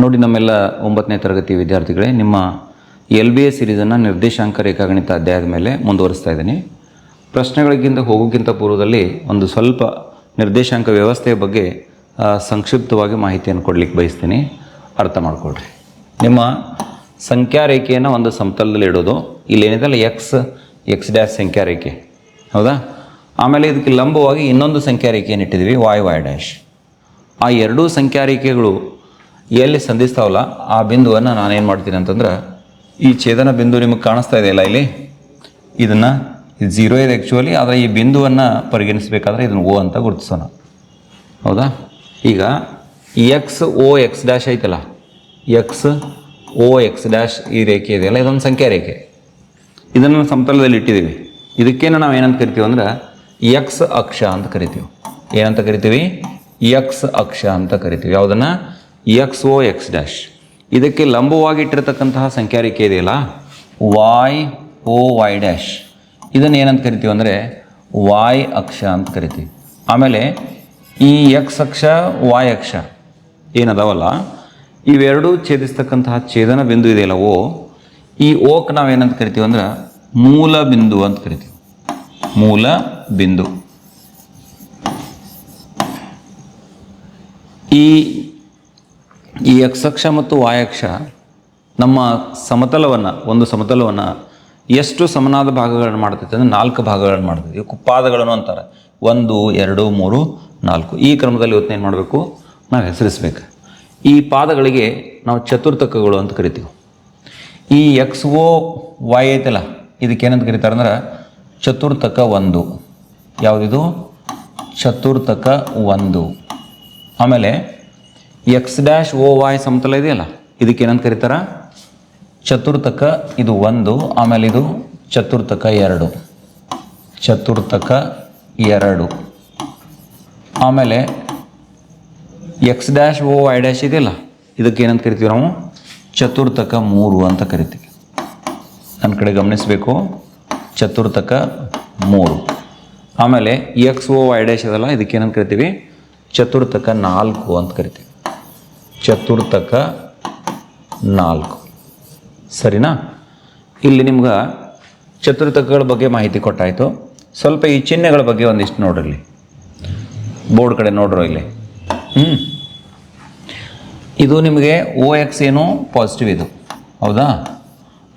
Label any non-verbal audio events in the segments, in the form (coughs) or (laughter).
ನೋಡಿ ನಮ್ಮೆಲ್ಲ ಒಂಬತ್ತನೇ ತರಗತಿ ವಿದ್ಯಾರ್ಥಿಗಳೇ, ನಿಮ್ಮ ಎಲ್ ಬಿ ಎ ಸಿರೀಸನ್ನು ನಿರ್ದೇಶಾಂಕ ರೇಖಾಗಣಿತ ಅಧ್ಯಾಯದ ಮೇಲೆ ಮುಂದುವರಿಸ್ತಾ ಇದ್ದೀನಿ. ಪ್ರಶ್ನೆಗಳಿಗಿಂತ ಹೋಗೋಕ್ಕಿಂತ ಪೂರ್ವದಲ್ಲಿ ಒಂದು ಸ್ವಲ್ಪ ನಿರ್ದೇಶಾಂಕ ವ್ಯವಸ್ಥೆಯ ಬಗ್ಗೆ ಸಂಕ್ಷಿಪ್ತವಾಗಿ ಮಾಹಿತಿಯನ್ನು ಕೊಡಲಿಕ್ಕೆ ಬಯಸ್ತೀನಿ. ಅರ್ಥ ಮಾಡ್ಕೊಳ್ರಿ. ನಿಮ್ಮ ಸಂಖ್ಯಾ ರೇಖೆಯನ್ನು ಒಂದು ಸಮತಲದಲ್ಲಿ ಇಡೋದು. ಇಲ್ಲಿ ಏನಿದೆಲ್ಲ ಎಕ್ಸ್ ಎಕ್ಸ್ ಡ್ಯಾಶ್ ಸಂಖ್ಯಾ ರೇಖೆ ಹೌದಾ? ಆಮೇಲೆ ಇದಕ್ಕೆ ಲಂಬವಾಗಿ ಇನ್ನೊಂದು ಸಂಖ್ಯಾ ರೇಖೆಯನ್ನು ಇಟ್ಟಿದ್ದೀವಿ ವಾಯ್ ವಾಯ್ ಡ್ಯಾಶ್ ಆ ಎರಡೂ ಸಂಖ್ಯಾ ರೇಖೆಗಳು ಎಲ್ಲಿ ಸಂಧಿಸ್ತಾವಲ್ಲ ಆ ಬಿಂದುವನ್ನು ನಾನೇನು ಮಾಡ್ತೀನಿ ಅಂತಂದ್ರೆ ಈ ಛೇದನ ಬಿಂದು ನಿಮಗೆ ಕಾಣಿಸ್ತಾ ಇದೆಯಲ್ಲ ಇಲ್ಲಿ? ಇದನ್ನು ಜೀರೋ ಇದೆ ಆ್ಯಕ್ಚುಲಿ ಆದರೆ ಈ ಬಿಂದುವನ್ನು ಪರಿಗಣಿಸಬೇಕಾದ್ರೆ ಇದನ್ನು ಓ ಅಂತ ಗುರುತಿಸೋಣ. ಹೌದಾ? ಈಗ ಎಕ್ಸ್ ಓ ಎಕ್ಸ್ ಡ್ಯಾಶ್ ಐತಲ್ಲ ಎಕ್ಸ್ ಓ ಎಕ್ಸ್ ಡ್ಯಾಶ್ ಈ ರೇಖೆ ಇದೆಯಲ್ಲ ಇದೊಂದು ಸಂಖ್ಯಾ ರೇಖೆ. ಇದನ್ನು ಸಮತಲದಲ್ಲಿ ಇಟ್ಟಿದ್ದೀವಿ. ಇದಕ್ಕೇನು ನಾವು ಏನಂತ ಕರಿತೀವಿ ಅಂದ್ರೆ ಎಕ್ಸ್ ಅಕ್ಷ ಅಂತ ಕರಿತೀವಿ. ಏನಂತ ಕರಿತೀವಿ? ಎಕ್ಸ್ ಅಕ್ಷ ಅಂತ ಕರಿತೀವಿ. ಯಾವುದನ್ನು? ಎಕ್ಸ್ ಓ ಎಕ್ಸ್ ಡ್ಯಾಶ್ ಇದಕ್ಕೆ ಲಂಬವಾಗಿ ಇಟ್ಟಿರತಕ್ಕಂತಹ ಸಂಖ್ಯಾ ರೇಖೆ ಇದೆಯಲ್ಲ? ವಾಯ್ ಓ ವೈ ಡ್ಯಾಶ್ ಇದನ್ನು ಏನಂತ ಕರಿತೀವಿ ಅಂದರೆ ವಾಯ್ ಅಕ್ಷ ಅಂತ ಕರಿತೀವಿ. ಆಮೇಲೆ ಈ ಎಕ್ಸ್ ಅಕ್ಷ ವಾಯ್ ಅಕ್ಷ ಏನದವಲ್ಲ? ಇವೆರಡೂ ಛೇದಿಸ್ತಕ್ಕಂತಹ ಛೇದನ ಬಿಂದು ಇದೆಯಲ್ಲ ಓ. ಈ ಓಕ್ ನಾವೇನಂತ ಕರಿತೀವಿ ಅಂದ್ರೆ ಮೂಲ ಬಿಂದು ಅಂತ ಕರಿತೀವಿ. ಮೂಲ ಬಿಂದು. ಈ ಈ ಅಕ್ಷ ಮತ್ತು ವಾಯ್ ಅಕ್ಷ ನಮ್ಮ ಸಮತಲವನ್ನು, ಒಂದು ಸಮತಲವನ್ನು ಎಷ್ಟು ಸಮನಾದ ಭಾಗಗಳನ್ನು ಮಾಡ್ತೈತೆ ಅಂದರೆ ನಾಲ್ಕು ಭಾಗಗಳನ್ನು ಮಾಡ್ತೈತೆ. ಇವು ಪಾದಗಳನ್ನು ಅಂತಾರೆ. ಒಂದು, ಎರಡು, ಮೂರು, ನಾಲ್ಕು. ಈ ಕ್ರಮದಲ್ಲಿ ಇವತ್ತು ಏನು ಮಾಡಬೇಕು? ನಾವು ಹೆಸರಿಸ್ಬೇಕು. ಈ ಪಾದಗಳಿಗೆ ನಾವು ಚತುರ್ಥಕಗಳು ಅಂತ ಕರಿತೀವಿ. ಈ ಎಕ್ಸ್ ಓ ವೈ ಐತಲ್ಲ, ಇದಕ್ಕೆ ಏನಂತ ಕರೀತಾರೆ ಅಂದ್ರೆ ಚತುರ್ಥಕ ಒಂದು. ಯಾವುದಿದು? ಚತುರ್ಥಕ ಒಂದು. ಆಮೇಲೆ ಎಕ್ಸ್ ಡ್ಯಾಶ್ ಓ ವಾಯ್ ಸಮತಲ ಇದೆಯಲ್ಲ? ಇದಕ್ಕೆ ಏನಂತ ಕರೀತಾರ? ಚತುರ್ಥಕ ಇದು ಒಂದು, ಆಮೇಲೆ ಇದು ಚತುರ್ಥಕ ಎರಡು. ಚತುರ್ಥಕ ಎರಡು. ಆಮೇಲೆ X dash O Y dash ಇದೆಯಲ್ಲ? ಇದಕ್ಕೆ ಏನಂತ ಕರಿತೀವಿ ನಾವು? ಚತುರ್ಥಕ ಮೂರು ಅಂತ ಕರಿತೀವಿ. ನನ್ನ ಕಡೆ ಗಮನಿಸಬೇಕು. ಚತುರ್ಥಕ ಮೂರು. ಆಮೇಲೆ ಎಕ್ಸ್ ಓ ವೈ ಡ್ಯಾಶ್ ಇದೆಲ್ಲ ಇದಕ್ಕೆ ಏನಂತ ಕರಿತೀವಿ? ಚತುರ್ಥಕ ನಾಲ್ಕು ಅಂತ ಕರಿತೀವಿ. ಚತುರ್ಥಕ ನಾಲ್ಕು. ಸರಿನಾ? ಇಲ್ಲಿ ನಿಮ್ಗೆ ಚತುರ್ಥಕಗಳ ಬಗ್ಗೆ ಮಾಹಿತಿ ಕೊಟ್ಟಾಯಿತು. ಸ್ವಲ್ಪ ಈ ಚಿಹ್ನೆಗಳ ಬಗ್ಗೆ ಒಂದಿಷ್ಟು ನೋಡ್ರಿ. ಬೋರ್ಡ್ ಕಡೆ ನೋಡ್ರೋ ಇಲ್ಲಿ. ಹ್ಞೂ ಇದು ನಿಮಗೆ ಓ ಎಕ್ಸ್ ಏನು ಪಾಸಿಟಿವ್ ಇದು. ಹೌದಾ?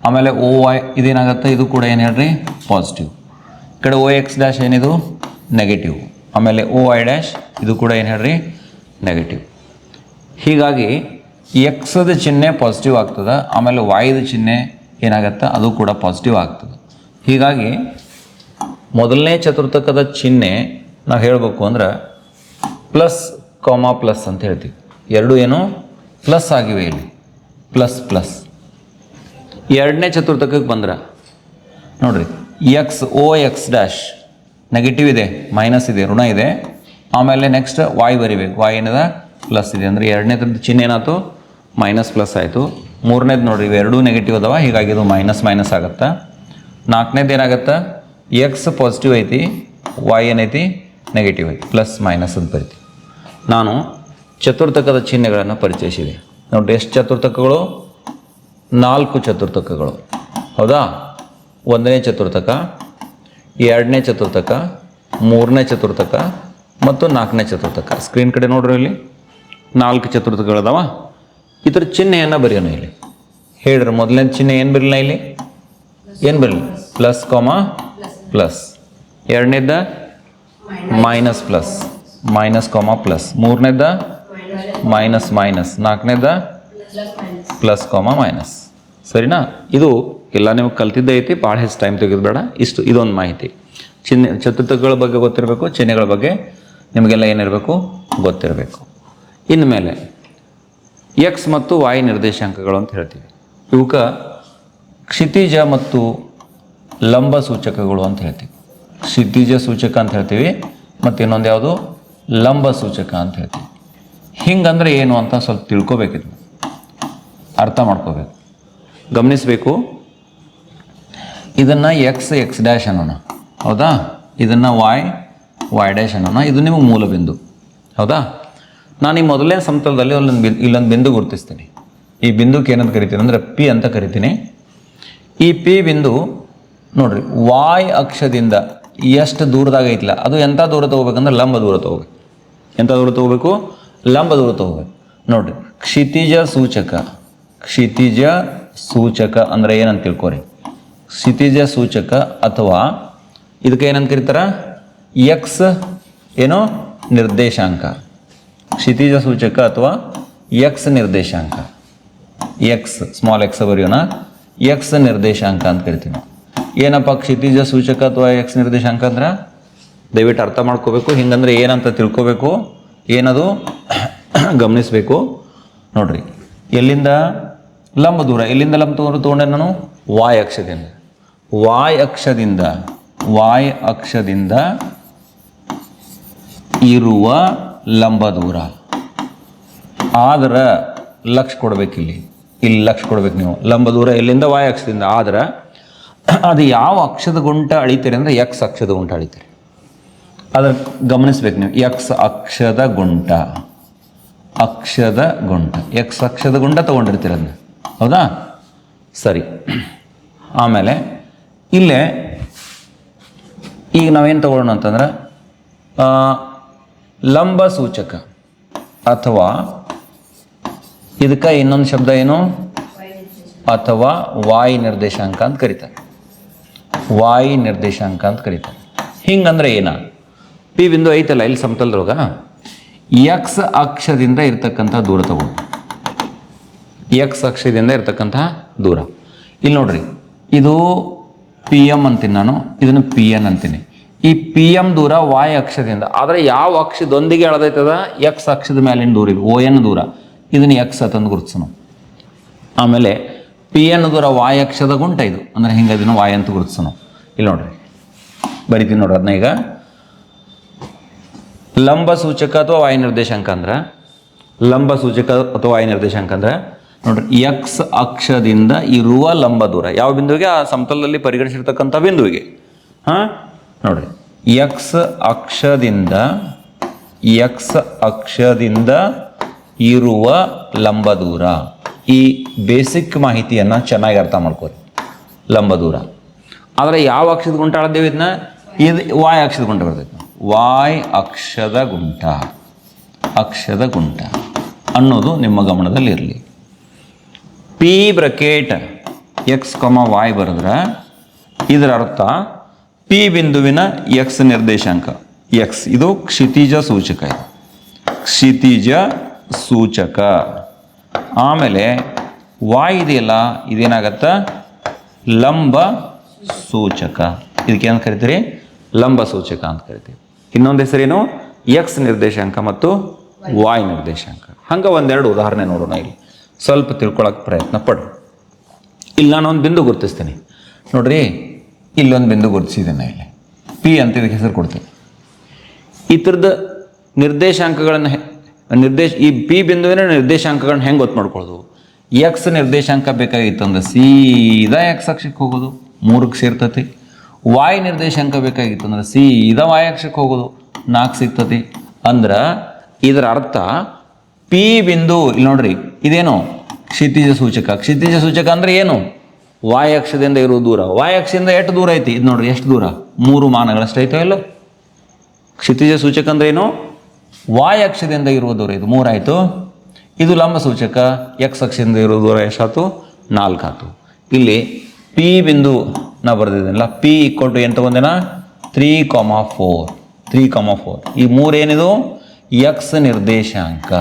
ಆಮೇಲೆ ಓ ವೈ ಇದೇನಾಗತ್ತೆ? ಇದು ಕೂಡ ಏನು ಹೇಳ್ರಿ? ಪಾಸಿಟಿವ್ ಈ ಕಡೆ ಓ ಎಕ್ಸ್ ಡ್ಯಾಶ್ ಏನಿದು? ನೆಗೆಟಿವ್ ಆಮೇಲೆ ಓ ವೈ ಡ್ಯಾಶ್ ಇದು ಕೂಡ ಏನು ಹೇಳ್ರಿ? ನೆಗೆಟಿವ್ ಹೀಗಾಗಿ ಎಕ್ಸದ ಚಿಹ್ನೆ ಪಾಸಿಟಿವ್ ಆಗ್ತದೆ, ಆಮೇಲೆ ವಾಯ್ದ ಚಿಹ್ನೆ ಏನಾಗತ್ತೆ, ಅದು ಕೂಡ ಪಾಸಿಟಿವ್ ಆಗ್ತದೆ. ಹೀಗಾಗಿ ಮೊದಲನೇ ಚತುರ್ಥಕದ ಚಿಹ್ನೆ ನಾವು ಹೇಳಬೇಕು ಅಂದ್ರೆ ಪ್ಲಸ್ ಕಾಮಾ ಪ್ಲಸ್ ಅಂತ ಹೇಳ್ತೀವಿ. ಎರಡು ಏನು? ಪ್ಲಸ್ ಆಗಿವೆ ಇಲ್ಲಿ. ಪ್ಲಸ್ ಪ್ಲಸ್ ಎರಡನೇ ಚತುರ್ಥಕಕ್ಕೆ ಬಂದ್ರೆ, ನೋಡ್ರಿ X O X dash negative ಇದೆ ಮೈನಸ್ ಇದೆ, ಋಣ ಇದೆ. ಆಮೇಲೆ ನೆಕ್ಸ್ಟ್ ವಾಯ್ ಬರಿಬೇಕು. ವಾಯ್ ಏನಿದೆ? ಪ್ಲಸ್ ಇದೆ. ಅಂದರೆ ಎರಡನೇದ್ರದ್ದು ಚಿಹ್ನೆ ಏನಾಯ್ತು? ಮೈನಸ್ ಪ್ಲಸ್ ಆಯಿತು. ಮೂರನೇದು ನೋಡ್ರಿ ಇವೆರಡೂ ನೆಗೆಟಿವ್ ಅದಾವ, ಹೀಗಾಗಿ ಇದು ಮೈನಸ್ ಮೈನಸ್ ಆಗುತ್ತೆ? ನಾಲ್ಕನೇದು ಏನಾಗುತ್ತೆ? ಎಕ್ಸ್ ಪಾಸಿಟಿವ್ ಐತಿ ವೈ ಏನೈತಿ? ನೆಗೆಟಿವ್ ಐತಿ ಪ್ಲಸ್ ಮೈನಸ್ ಅಂತ ಬರಿತೀವಿ ನಾನು ಚತುರ್ಥಕದ ಚಿಹ್ನೆಗಳನ್ನು ಪರಿಚಯಿಸಿದೆ. ನೋಡಿ ಎಷ್ಟು ಚತುರ್ಥಕಗಳು? ನಾಲ್ಕು ಚತುರ್ಥಕಗಳು. ಹೌದಾ? ಒಂದನೇ ಚತುರ್ಥಕ, ಎರಡನೇ ಚತುರ್ಥಕ, ಮೂರನೇ ಚತುರ್ಥಕ ಮತ್ತು ನಾಲ್ಕನೇ ಚತುರ್ಥಕ. ಸ್ಕ್ರೀನ್ ಕಡೆ ನೋಡ್ರಿ ಇಲ್ಲಿ. ನಾಲ್ಕು ಚತುರ್ಥಗಳದಾವ. ಇದರ ಚಿಹ್ನೆಯನ್ನು ಬರೆಯೋಣ ಇಲ್ಲಿ? ಹೇಳ್ರಿ ಮೊದಲನೇ ಚಿಹ್ನೆ ಏನು ಬರಲಿಲ್ಲ ಇಲ್ಲಿ? ಏನು ಬರಲಿಲ್ಲ plus comma? Plus. ಎರಡನೇದ? Minus plus. Minus comma plus. ಮೂರನೇದ? Minus minus. ನಾಲ್ಕನೇದ? Plus comma minus. ಸರಿನಾ? ಇದು ಎಲ್ಲ ನಿಮಗೆ ಕಲ್ತಿದ್ದೇ ಐತಿ, ಭಾಳ ಹೆಚ್ಚು ಟೈಮ್ ತೆಗೆದು ಬೇಡ. ಇಷ್ಟು, ಇದೊಂದು ಮಾಹಿತಿ. ಚಿಹ್ನೆ, ಚತುರ್ಥಗಳ ಬಗ್ಗೆ ಗೊತ್ತಿರಬೇಕು, ಚಿಹ್ನೆಗಳ ಬಗ್ಗೆ ನಿಮಗೆಲ್ಲ ಏನಿರಬೇಕು? ಗೊತ್ತಿರಬೇಕು. ಇನ್ಮೇಲೆ ಎಕ್ಸ್ ಮತ್ತು ವಾಯ್ ನಿರ್ದೇಶಾಂಕಗಳು ಅಂತ ಹೇಳ್ತೀವಿ. ಇವಕ್ಕೆ ಕ್ಷಿತಿಜ ಮತ್ತು ಲಂಬ ಸೂಚಕಗಳು ಅಂತ ಹೇಳ್ತೀವಿ. ಕ್ಷಿತಿಜ ಸೂಚಕ ಅಂತ ಹೇಳ್ತೀವಿ ಮತ್ತು ಇನ್ನೊಂದು ಯಾವುದು? ಲಂಬ ಸೂಚಕ ಅಂತ ಹೇಳ್ತೀವಿ. ಹಿಂಗಂದ್ರೆ ಏನು ಅಂತ ಸ್ವಲ್ಪ ತಿಳ್ಕೊಬೇಕಿದ್ರು ಅರ್ಥ ಮಾಡ್ಕೋಬೇಕು. ಗಮನಿಸಬೇಕು. ಇದನ್ನು ಎಕ್ಸ್ ಎಕ್ಸ್ ಡ್ಯಾಶ್ ಅನ್ನೋಣ. ಹೌದಾ? ಇದನ್ನು ವಾಯ್ ವಾಯ್ ಡ್ಯಾಶ್ ಅನ್ನೋಣ. ಇದು ನಿಮಗೆ ಮೂಲ ಬಿಂದು. ಹೌದಾ? ನಾನು ಈ ಮೊದಲನೇ ಸಮತಲದಲ್ಲಿ ಅಲ್ಲೊಂದು ಬಿಂದು ಇಲ್ಲೊಂದು ಬಿಂದು ಗುರುತಿಸ್ತೀನಿ. ಈ ಬಿಂದುಕ್ಕೆ ಏನಂತ ಕರಿತೀನಿ ಅಂದರೆ ಪಿ ಅಂತ ಕರಿತೀನಿ. ಈ ಪಿ ಬಿಂದು ನೋಡ್ರಿ, ವಾಯ್ ಅಕ್ಷದಿಂದ ಎಷ್ಟು ದೂರದಾಗ ಐತಿಲ್ಲ ಅದು ಎಂಥ ದೂರ ತಗೋಬೇಕಂದ್ರೆ ಲಂಬ ದೂರ ತಗೋಬೇಕು. ಎಂಥ ದೂರ ತಗೋಬೇಕು? ಲಂಬ ದೂರ ತಗೋಬೇಕು. ನೋಡ್ರಿ, ಕ್ಷಿತಿಜ ಸೂಚಕ. ಕ್ಷಿತಿಜ ಸೂಚಕ ಅಂದರೆ ಏನಂತ ತಿಳ್ಕೊರಿ? ಕ್ಷಿತಿಜ ಸೂಚಕ ಅಥವಾ ಇದಕ್ಕೆ ಏನಂತ ಕರೀತಾರ? ಎಕ್ಸ್, ಏನೋ? ನಿರ್ದೇಶಾಂಕ. ಕ್ಷಿತಿಜ ಸೂಚಕ ಅಥವಾ ಎಕ್ಸ್ ನಿರ್ದೇಶಾಂಕ. ಎಕ್ಸ್ ಸ್ಮಾಲ್ ಎಕ್ಸ್ ಬರೆಯೋಣ. ಎಕ್ಸ್ ನಿರ್ದೇಶಾಂಕ ಅಂತ ಕರಿತೀವಿ ಏನಪ್ಪ ಕ್ಷಿತಿಜ ಸೂಚಕ ಅಥವಾ ಎಕ್ಸ್ ನಿರ್ದೇಶಾಂಕ ಅಂದ್ರೆ? ದಯವಿಟ್ಟು ಅರ್ಥ ಮಾಡ್ಕೋಬೇಕು. ಹಿಂಗಂದ್ರೆ ಏನಂತ ತಿಳ್ಕೋಬೇಕು. ಏನದು? (coughs) ಗಮನಿಸಬೇಕು. ನೋಡ್ರಿ. ಎಲ್ಲಿಂದ? ಲಂಬ ದೂರ. ಎಲ್ಲಿಂದ ಲಂಬ ದೂರ ತೊಗೊಂಡೆ ನಾನು? ವಾಯ್ ಅಕ್ಷದಿಂದ. ವಾಯ್ ಅಕ್ಷದಿಂದ. ವಾಯ್ ಅಕ್ಷದಿಂದ ಇರುವ ಲಂಬ ದೂರ. ಆದ್ರೆ ಲಕ್ಷ ಕೊಡ್ಬೇಕು ಇಲ್ಲಿ. ಇಲ್ಲಿ ಲಕ್ಷ ಕೊಡ್ಬೇಕು ನೀವು. ಲಂಬ ದೂರ ಎಲ್ಲಿಂದ? ವಾಯ್ ಅಕ್ಷದಿಂದ. ಆದ್ರೆ ಅದು ಯಾವ ಅಕ್ಷದ ಗುಂಟ ಅಳಿತೀರಿ ಅಂದರೆ ಎಕ್ಸ್ ಅಕ್ಷದ ಗುಂಟ ಅಳಿತೀರಿ. ಅದ್ರ ಗಮನಿಸ್ಬೇಕು ನೀವು. ಎಕ್ಸ್ ಅಕ್ಷದ ಗುಂಟ. ಅಕ್ಷದ ಗುಂಟ. ಎಕ್ಸ್ ಅಕ್ಷದ ಗುಂಟ ತೊಗೊಂಡಿರ್ತೀರ ಅದನ್ನ. ಹೌದಾ? ಸರಿ. ಆಮೇಲೆ ಇಲ್ಲೇ ಈಗ ನಾವೇನು ತಗೊಳ್ಳೋಣ ಅಂತಂದ್ರೆ ಲಂಬ ಸೂಚಕ ಅಥವಾ ಇದಕ್ಕೆ ಇನ್ನೊಂದು ಶಬ್ದ ಏನು? ಅಥವಾ ವಾಯ್ ನಿರ್ದೇಶಾಂಕ ಅಂತ ಕರೀತಾರೆ. ವಾಯ್ ನಿರ್ದೇಶಾಂಕ ಅಂತ ಕರೀತಾರೆ. ಹಿಂಗಂದ್ರೆ ಏನ? ಪಿ ಬಿಂದು ಐತಲ್ಲ, ಇಲ್ಲಿ ಸಮತಲದೊಳಗ ಎಕ್ಸ್ ಅಕ್ಷದಿಂದ ಇರ್ತಕ್ಕಂಥ ದೂರ ತಗೊಂಡು ಎಕ್ಸ್ ಅಕ್ಷದಿಂದ ಇರ್ತಕ್ಕಂತಹ ದೂರ. ಇಲ್ಲಿ ನೋಡ್ರಿ, ಇದು ಪಿ ಎಂ ಅಂತೀನಿ ನಾನು, ಇದನ್ನು ಪಿ ಎನ್ ಅಂತೀನಿ. ಈ ಪಿ ಎಂ ದೂರ ವಾಯ್ ಅಕ್ಷದಿಂದ. ಆದರೆ ಯಾವ ಅಕ್ಷದೊಂದಿಗೆ ಎಳೆದೈತದ ಎಕ್ಸ್ ಅಕ್ಷದ ಮೇಲಿನ ದೂರ ಇದು ಓ ಎನ್ ದೂರ. ಇದನ್ನು ಎಕ್ಸ್ ಅಂತಂದು ಗುರುತಿಸೋಣ. ಆಮೇಲೆ ಪಿ ಎನ್ ದೂರ ವಾಯ್ ಅಕ್ಷದ ಗುಂಟ ಇದು. ಅಂದರೆ ಹಿಂಗೆ ಇದನ್ನು ವಾಯ್ ಅಂತ ಗುರುತಿಸೋಣ. ಇಲ್ಲಿ ನೋಡ್ರಿ. ಬರಿತೀನಿ ನೋಡ್ರಿ ಅದನ್ನ ಈಗ. ಲಂಬ ಸೂಚಕ ಅಥವಾ ವಾಯು ನಿರ್ದೇಶಾಂಕ ಅಂದ್ರೆ? ಲಂಬ ಸೂಚಕ ಅಥವಾ ವಾಯು ನಿರ್ದೇಶಾಂಕ ಅಂದ್ರೆ? ನೋಡ್ರಿ ಎಕ್ಸ್ ಅಕ್ಷದಿಂದ ಇರುವ ಲಂಬ ದೂರ. ಯಾವ ಬಿಂದುವಿಗೆ? ಆ ಸಮತಲದಲ್ಲಿ ಪರಿಗಣಿಸಿರ್ತಕ್ಕಂಥ ಬಿಂದುವಿಗೆ. ಹಾಂ? ನೋಡ್ರಿ ಎಕ್ಸ್ ಅಕ್ಷದಿಂದ ಎಕ್ಸ್ ಅಕ್ಷದಿಂದ ಇರುವ ಲಂಬ ದೂರ. ಈ ಬೇಸಿಕ್ ಮಾಹಿತಿಯನ್ನು ಚೆನ್ನಾಗಿ ಅರ್ಥ ಮಾಡ್ಕೋರಿ. ಲಂಬ ದೂರ. ಆದರೆ ಯಾವ ಅಕ್ಷದ ಗುಂಟ ಅಳದೇವಿ ಇದನ್ನ ಇದು ವಾಯ್ ಅಕ್ಷದ ಗುಂಟ ಬರ್ತೈತೆ. ವಾಯ್ ಅಕ್ಷದ ಗುಂಟ. ಅಕ್ಷದ ಗುಂಟ ಅನ್ನೋದು ನಿಮ್ಮ ಗಮನದಲ್ಲಿ ಇರಲಿ P bracket X comma Y ಬರೆದ್ರೆ ಇದರ ಅರ್ಥ ಪಿ ಬಿಂದುವಿನ ಎಕ್ಸ್ ನಿರ್ದೇಶಾಂಕ. ಎಕ್ಸ್ ಇದು ಕ್ಷಿತಿಜ ಸೂಚಕ ಇದು. ಕ್ಷಿತಿಜ ಸೂಚಕ. ಆಮೇಲೆ ವಾಯ್ ಇದೆಯಲ್ಲ, ಇದೇನಾಗತ್ತ? ಲಂಬ ಸೂಚಕ. ಇದಕ್ಕೆ ಏನು ಕರಿತೀರಿ? ಲಂಬ ಸೂಚಕ ಅಂತ ಕರಿತೀವಿ. ಇನ್ನೊಂದು ಹೆಸರೇನು? ಎಕ್ಸ್ ನಿರ್ದೇಶಾಂಕ ಮತ್ತು ವಾಯ್ ನಿರ್ದೇಶಾಂಕ. ಹಂಗೆ ಒಂದೆರಡು ಉದಾಹರಣೆ ನೋಡೋಣ ಇಲ್ಲಿ. ಸ್ವಲ್ಪ ತಿಳ್ಕೊಳಕ್ಕೆ ಪ್ರಯತ್ನ ಪಡ್ರಿ. ಇಲ್ಲಿ ನಾನು ಒಂದು ಬಿಂದು ಗುರುತಿಸ್ತೀನಿ. ನೋಡ್ರಿ ಇಲ್ಲೊಂದು ಬಿಂದು ಗುರುತಿಸಿದ್ದೇನೆ ಇಲ್ಲಿ. ಪಿ ಅಂತ ಇದಕ್ಕೆ ಹೆಸರು ಕೊಡ್ತೀನಿ. ಈ ಥರದ ನಿರ್ದೇಶಾಂಕಗಳನ್ನು ನಿರ್ದೇಶ, ಈ ಪಿ ಬಿಂದುವಿನ ನಿರ್ದೇಶಾಂಕಗಳನ್ನ ಹೆಂಗೆ ಗೊತ್ತು ಮಾಡ್ಕೊಳ್ಳೋದು? ಎಕ್ಸ್ ನಿರ್ದೇಶಾಂಕ ಬೇಕಾಗಿತ್ತು ಅಂದ್ರೆ ಸೀದಾ ಎಕ್ಸ್ ಅಕ್ಷಕ್ಕೆ ಹೋಗೋದು, ಮೂರಕ್ಕೆ ಸೇರ್ತತಿ. ವಾಯ್ ನಿರ್ದೇಶಾಂಕ ಬೇಕಾಗಿತ್ತು ಅಂದ್ರೆ ಸೀದಾ ವಾಯ್ ಅಕ್ಷಕ್ಕೆ ಹೋಗೋದು, ನಾಲ್ಕು ಸಿಗ್ತತಿ. ಅಂದ್ರೆ ಇದರ ಅರ್ಥ ಪಿ ಬಿಂದು, ಇಲ್ಲಿ ನೋಡ್ರಿ, ಇದೇನು? ಕ್ಷಿತಿಜ ಸೂಚಕ. ಕ್ಷಿತಿಜ ಸೂಚಕ ಅಂದ್ರೆ ಏನು? ವಾಯ್ ಅಕ್ಷದಿಂದ ಇರೋ ದೂರ. ವಾಯಕ್ಷದಿಂದ ಎಷ್ಟು ದೂರ ಐತಿ? ಇದು ನೋಡ್ರಿ, ಎಷ್ಟು ದೂರ? ಮೂರು ಮಾನಗಳಷ್ಟು ಐತೋ ಇಲ್ಲೋ? ಕ್ಷಿತಿಜ ಸೂಚಕ ಅಂದ್ರೆ ಏನು? ವಾಯಕ್ಷದಿಂದ ಇರುವ ದೂರ ಇದು. ಮೂರಾಯಿತು ಇದು ಲಂಬ ಸೂಚಕ. ಎಕ್ಸ್ ಅಕ್ಷದಿಂದ ಇರುವ ದೂರ ಎಷ್ಟಾಯ್ತು ನಾಲ್ಕಾಯ್ತು ಇಲ್ಲಿ ಪಿ ಬಿಂದು ನಾ ಬರೆದಿದ್ದೀನಲ್ಲ ಪಿ ಈಕ್ವಲ್ ಟು ಏನು ತಗೊಂಡೇನ? Three comma four three comma four ಈ ಮೂರೇನಿದು ಎಕ್ಸ್ ನಿರ್ದೇಶಾಂಕ.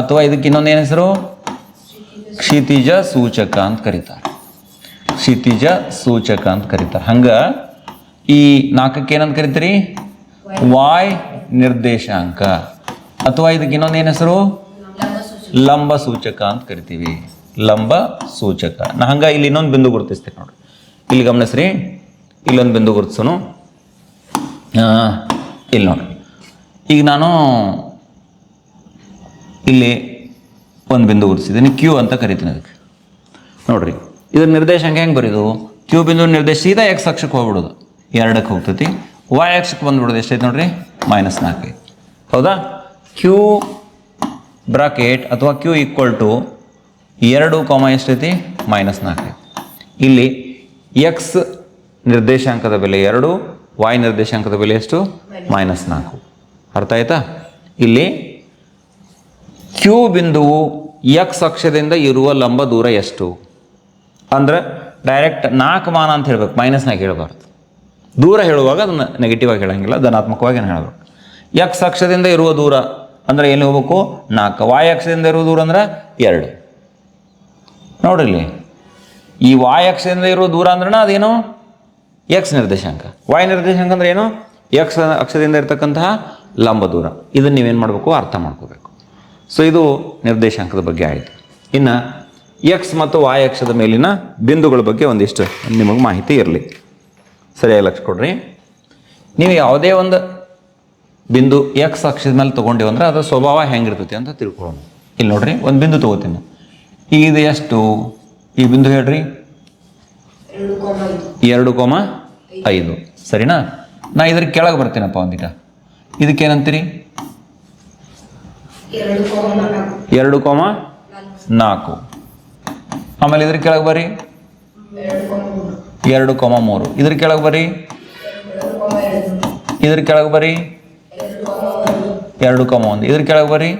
ಅಥವಾ ಇದಕ್ಕೆ ಇನ್ನೊಂದು ಏನು ಹೆಸರು? ಕ್ಷಿತಿಜ ಸೂಚಕ ಅಂತ ಕರೀತಾರೆ. ಕ್ಷಿತಿಜ ಸೂಚಕ ಅಂತ ಕರೀತಾರೆ. ಹಂಗೆ ಈ ನಾಲ್ಕಕ್ಕೆ ಏನಂತ ಕರಿತೀರಿ? ವಾಯ್ ನಿರ್ದೇಶಾಂಕ. ಅಥವಾ ಇದಕ್ಕೆ ಇನ್ನೊಂದು ಏನು ಹೆಸರು? ಲಂಬ ಸೂಚಕ ಅಂತ ಕರಿತೀವಿ. ಲಂಬ ಸೂಚಕ. ನಾ ಹಂಗೆ ಇಲ್ಲಿ ಇನ್ನೊಂದು ಬಿಂದು ಗುರುತಿಸ್ತೀನಿ ನೋಡಿ. ಇಲ್ಲಿ ಗಮನಿಸ್ರಿ ಇಲ್ಲೊಂದು ಬಿಂದು ಗುರುತಿಸೋನು. ಇಲ್ಲಿ ನೋಡಿ. ಈಗ ನಾನು ಇಲ್ಲಿ ಒಂದು ಬಿಂದು ಗುರುತಿಸಿದ್ದೀನಿ. ಕ್ಯೂ ಅಂತ ಕರಿತೀನಿ ಅದಕ್ಕೆ. ನೋಡ್ರಿ. ಇದ್ರ ನಿರ್ದೇಶಾಂಕ ಹೆಂಗೆ ಬರೀದು? ಕ್ಯೂ ಬಿಂದು ನಿರ್ದೇಶ ಸೀದಾ ಎಕ್ಸ್ ಅಕ್ಷಕ್ಕೆ ಹೋಗ್ಬಿಡೋದು. ಎರಡಕ್ಕೆ ಹೋಗ್ತೈತಿ. ವಾಯ್ ಅಕ್ಷಕ್ಕೆ ಬಂದ್ಬಿಡೋದು ಎಷ್ಟೈತೆ ನೋಡ್ರಿ? ಮೈನಸ್ ನಾಲ್ಕು ಹೌದಾ? ಕ್ಯೂ ಬ್ರಾಕೆಟ್ ಅಥವಾ ಕ್ಯೂ ಈಕ್ವಲ್ ಟು ಎರಡು ಕಾಮ ಎಷ್ಟೈತಿ? ಮೈನಸ್ ನಾಲ್ಕು ಇಲ್ಲಿ ಎಕ್ಸ್ ನಿರ್ದೇಶಾಂಕದ ಬೆಲೆ ಎರಡು ವಾಯ್ ನಿರ್ದೇಶಾಂಕದ ಬೆಲೆ ಎಷ್ಟು? ಮೈನಸ್ ನಾಲ್ಕು. ಅರ್ಥ ಆಯ್ತಾ? ಇಲ್ಲಿ ಕ್ಯೂ ಬಿಂದುವು ಎಕ್ಸ್ ಅಕ್ಷದಿಂದ ಇರುವ ಲಂಬ ದೂರ ಎಷ್ಟು? ಅಂದ್ರೆ ಡೈರೆಕ್ಟ್ ನಾಲ್ಕು ಮಾನ ಅಂತ ಹೇಳ್ಬೇಕು ಮೈನಸ್ನಾಗ ಹೇಳಬಾರ್ದು. ದೂರ ಹೇಳುವಾಗ ಅದನ್ನು ನೆಗೆಟಿವ್ ಆಗಿ ಹೇಳಂಗಿಲ್ಲ, ಧನಾತ್ಮಕವಾಗಿ ಹೇಳಬೇಕು. ಎಕ್ಸ್ ಅಕ್ಷದಿಂದ ಇರುವ ದೂರ ಅಂದರೆ ಏನು ಹೋಗ್ಬೇಕು? ನಾಲ್ಕು. ವಾಯ್ ಅಕ್ಷದಿಂದ ಇರುವ ದೂರ ಅಂದ್ರೆ ಎರಡು. ನೋಡಿಲ್ಲಿ ಈ ವಾಯ್ ಅಕ್ಷದಿಂದ ಇರುವ ದೂರ ಅಂದ್ರೆ ಅದೇನು? ಎಕ್ಸ್ ನಿರ್ದೇಶಾಂಕ. ವಾಯ್ ನಿರ್ದೇಶಾಂಕ ಅಂದ್ರೆ ಏನು? ಎಕ್ಸ್ ಅಕ್ಷದಿಂದ ಇರತಕ್ಕಂತಹ ಲಂಬ ದೂರ. ಇದನ್ನು ನೀವೇನು ಮಾಡಬೇಕು? ಅರ್ಥ ಮಾಡ್ಕೋಬೇಕು. ಸೊ ಇದು ನಿರ್ದೇಶಾಂಕದ ಬಗ್ಗೆ ಆಯಿತು. ಇನ್ನು ಎಕ್ಸ್ ಮತ್ತು ವಾಯ್ ಅಕ್ಷದ ಮೇಲಿನ ಬಿಂದುಗಳ ಬಗ್ಗೆ ಒಂದಿಷ್ಟು ನಿಮಗೆ ಮಾಹಿತಿ ಇರಲಿ. ಸರಿಯಾಗಿ ಲಕ್ಷ ಕೊಡ್ರಿ. ನೀವು ಯಾವುದೇ ಒಂದು ಬಿಂದು ಎಕ್ಸ್ ಅಕ್ಷದ ಮೇಲೆ ತೊಗೊಂಡೇವು ಅಂದ್ರೆ ಅದರ ಸ್ವಭಾವ ಹೆಂಗಿರ್ತೈತಿ ಅಂತ ತಿಳ್ಕೊಳ್ಳೋಣ. ಇಲ್ಲಿ ನೋಡ್ರಿ ಒಂದು ಬಿಂದು ತೊಗೋತೀನಿ. ಈಗ ಇದು ಎಷ್ಟು? ಈ ಬಿಂದು ಹೇಳ್ರಿ. ಎರಡು ಕೋಮ ಐದು. ಸರಿನಾ? ನಾ ಇದ್ರ ಕೆಳಗೆ ಬರ್ತೀನಪ್ಪ ಒಂದಿಟ. ಇದಕ್ಕೇನಂತೀರಿ? ಎರಡು ಕೋಮ ನಾಲ್ಕು. ಎರಡು ಕೋಮ ನಾಲ್ಕು. ಆಮೇಲೆ ಇದ್ರ ಕೆಳಗೆ ಬರ್ರಿ. ಎರಡು ಕೋಮ ಮೂರು. ಇದ್ರ ಕೆಳಗೆ ಬರ್ರಿ. ಇದ್ರ ಕೆಳಗೆ ಬರ್ರಿ. ಎರಡು ಕೋಮ ಒಂದು. ಎರಡು ಕೋಮ ಒಂದು ಇದ್ರ ಕೆಳಗೆ ಬರ್ರಿ.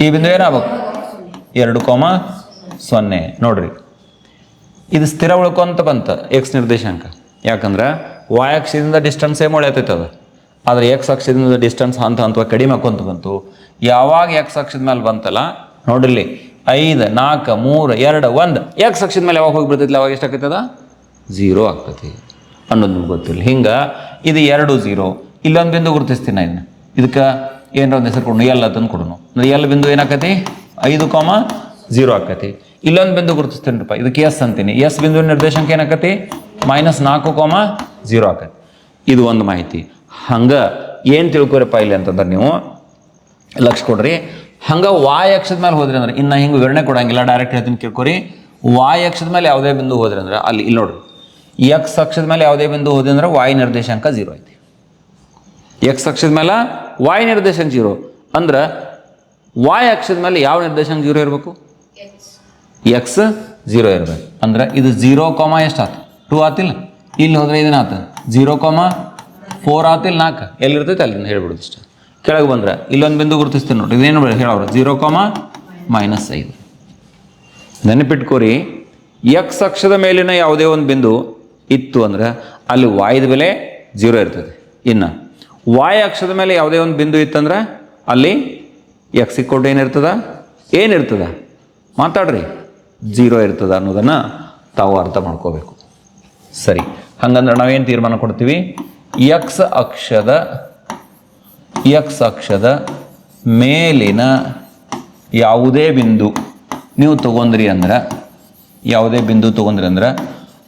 ಈ ಬಿಂದು ಏನಾಗಬೇಕು? ಎರಡು ಕೋಮ ಸೊನ್ನೆ. ನೋಡ್ರಿ. ಇದು ಸ್ಥಿರ ಉಳ್ಕೊಂತ ಬಂತ ಎಕ್ಸ್ ನಿರ್ದೇಶಾಂಕ. ಯಾಕಂದ್ರೆ ವಾಯ್ ಅಕ್ಷದಿಂದ ಡಿಸ್ಟೆನ್ಸ್ ಏಮ್ ಉಳಿಯತೈತೆ ಅದು. ಆದರೆ ಎಕ್ಸ್ ಅಕ್ಷದಿಂದ ಡಿಸ್ಟೆನ್ಸ್ ಹಂತ ಹಂತವಾಗಿ ಕಡಿಮೆ ಹಾಕೊಂತ ಬಂತು. ಯಾವಾಗ ಎಕ್ಸ್ ಅಕ್ಷದ ಮೇಲೆ ಬಂತಲ್ಲ? ನೋಡ್ರಿ ಐದು ನಾಲ್ಕು ಮೂರು ಎರಡು ಒಂದು. ಎಕ್ಸ್ ಅಕ್ಷದ ಮೇಲೆ ಯಾವಾಗ ಹೋಗಿ ಬಿಡ್ತೈತಿ ಅವಾಗ ಎಷ್ಟಾಗ್ತದ? ಝೀರೋ ಆಗ್ತೈತಿ. ಅನ್ನೋದು ನಿಮ್ಗೆ ಗೊತ್ತಿಲ್ಲ. ಹಿಂಗೆ ಇದು ಎರಡು ಝೀರೋ ಇಲ್ಲೊಂದು ಬಿಂದು ಗುರುತಿಸ್ತೀನಿ ನಾ ಇದನ್ನ. ಇದಕ್ಕೆ ಏನರ ಒಂದು ಹೆಸರು ಕೊಡೋಣ ಎಲ್ಲ ಅದನ್ನು ಕೊಡೋಣ ಅಂದ್ರೆ ಎಲ್ಲ ಬಿಂದು ಏನಾಕತಿ ಐದು ಕಾಮ ಝೀರೋ ಆಕತಿ ಇಲ್ಲೊಂದು ಬಿಂದು ಗುರುತಿಸ್ತೀನಿಪ್ಪ ಇದಕ್ಕೆ ಎಸ್ ಅಂತೀನಿ. ಎಸ್ ಬಿಂದು ನಿರ್ದೇಶಾಂಕ ಏನಾಕತಿ ಮೈನಸ್ ನಾಲ್ಕು ಕಾಮ ಝೀರೋ ಆಕತಿ ಇದು ಒಂದು ಮಾಹಿತಿ. ಹಂಗೆ ಏನು ತಿಳ್ಕೊರಪ್ಪ ಇಲ್ಲಿ ಅಂತಂದ್ರೆ ನೀವು. ಲಕ್ಷ ಕೊಡ್ರಿ. ಹಂಗೆ ವಾಯ್ ಅಕ್ಷದ ಮೇಲೆ ಹೋದ್ರಿ ಅಂದ್ರೆ, ಇನ್ನು ಹಿಂಗೆ ವಿವರಣೆ ಕೊಡಂಗಿಲ್ಲ ಡೈರೆಕ್ಟ್ ಹೇಳ್ತೀನಿ ಕೇಳ್ಕೊರಿ. ವಾಯ್ ಅಕ್ಷದ ಮೇಲೆ ಯಾವುದೇ ಬಿಂದು ಹೋದ್ರಿ ಅಂದ್ರೆ, ಅಲ್ಲಿ, ಇಲ್ಲಿ ನೋಡ್ರಿ. ಎಕ್ಸ್ ಅಕ್ಷದ ಮೇಲೆ ಯಾವುದೇ ಬಿಂದು ಹೋದ್ರಿ ಅಂದ್ರೆ ವಾಯ್ ನಿರ್ದೇಶಾಂಕ ಜೀರೋ ಐತಿ. ಎಕ್ಸ್ ಅಕ್ಷದ ಮೇಲೆ ವಾಯ್ ನಿರ್ದೇಶಾಂಕ ಜೀರೋ ಅಂದ್ರೆ ವಾಯ್ ಅಕ್ಷದ ಮೇಲೆ ಯಾವ ನಿರ್ದೇಶಾಂಕ ಜೀರೋ ಇರಬೇಕು? ಎಕ್ಸ್ ಜೀರೋ ಇರಬೇಕು. ಅಂದ್ರೆ, ಇದು ಜೀರೋ ಕಾಮ ಎಷ್ಟು ಆತು? ಟೂ ಆತಿಲ್ಲ. ಇಲ್ಲಿ ಹೋದ್ರೆ ಇದನ್ನ ಜೀರೋ ಕಾಮ ಫೋರ್ ಆತಿಲ್ಲ ನಾಲ್ಕು. ಎಲ್ಲಿರ್ತೈತೆ ಅಲ್ಲಿಂದ ಹೇಳ್ಬಿಡುದು ಇಷ್ಟ. ಕೆಳಗೆ ಬಂದ್ರೆ, ಇಲ್ಲೊಂದು ಬಿಂದು ಗುರುತಿಸ್ತೀನಿ ನೋಡಿ ಇದೇನು ಹೇಳೋರು? ಜೀರೋ ಕಾಮ ಮೈನಸ್ ಐದು. ನೆನಪಿಟ್ಕೋರಿ ಎಕ್ಸ್ ಅಕ್ಷದ ಮೇಲಿನ ಯಾವುದೇ ಒಂದು ಬಿಂದು ಇತ್ತು ಅಂದ್ರೆ ಅಲ್ಲಿ ವಾಯ್ದ ಬೆಲೆ ಜೀರೋ ಇರ್ತದೆ. ಇನ್ನು ವಾಯ್ ಅಕ್ಷದ ಮೇಲೆ ಯಾವುದೇ ಒಂದು ಬಿಂದು ಇತ್ತಂದ್ರೆ ಅಲ್ಲಿ ಎಕ್ಸ್ ಇಕ್ಕೊಟ್ಟು ಏನಿರ್ತದ ಏನಿರ್ತದ ಮಾತಾಡ್ರಿ. ಜೀರೋ ಇರ್ತದ ಅನ್ನೋದನ್ನು ತಾವು ಅರ್ಥ ಮಾಡ್ಕೋಬೇಕು. ಸರಿ, ಹಂಗಂದ್ರೆ ನಾವೇನು ತೀರ್ಮಾನ ಕೊಡ್ತೀವಿ? ಎಕ್ಸ್ ಅಕ್ಷದ ಎಕ್ಸ್ ಅಕ್ಷದ ಮೇಲಿನ ಯಾವುದೇ ಬಿಂದು ನೀವು ತಗೊಂಡ್ರಿ ಅಂದ್ರೆ, ಯಾವುದೇ ಬಿಂದು ತೊಗೊಂಡ್ರಿ ಅಂದ್ರೆ,